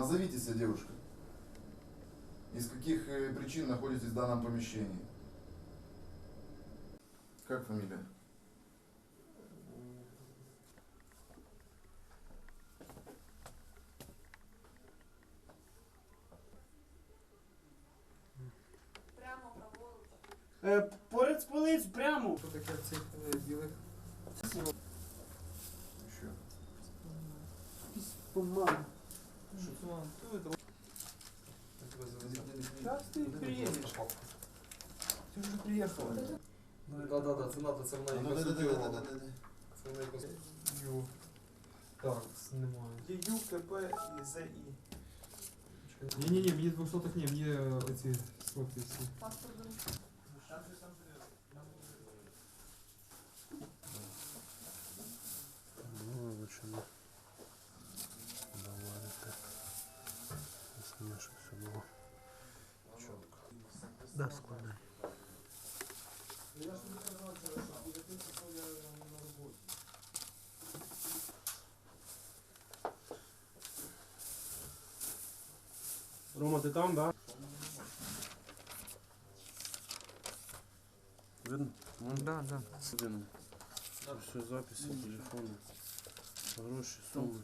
Назовитесь, девушка. Из каких э, причин находитесь в данном помещении? Как фамилия? Е, поряд з полиць, прямо. Що таке цих е, білих? Еще. Якісь помади. Що це? А, то это... Так ви завезли. Зараз ти приїдеш. Ти вже приїхала. Да, да, да, це надо, це вона Ну, якось да, да, да, да, зробила. да, да, да. Це вона якось... Ю. Так, немає. Є Ю, КП і ЗІ. Ні-ні-ні, мені 200 ні, мені е, оці сотки всі. Паспорт Було чітко. Да, складай. Рома, ти там, да? Видно? Да, да. Видно. Все, записи, телефони, гроші, суми.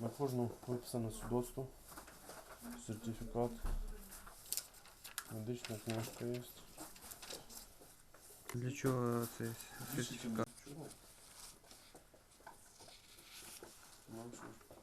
На кожну виписано свідоцтво, сертифікат, медична книжка є. Для чого цей сертифікат? Чого? Ну, що ж.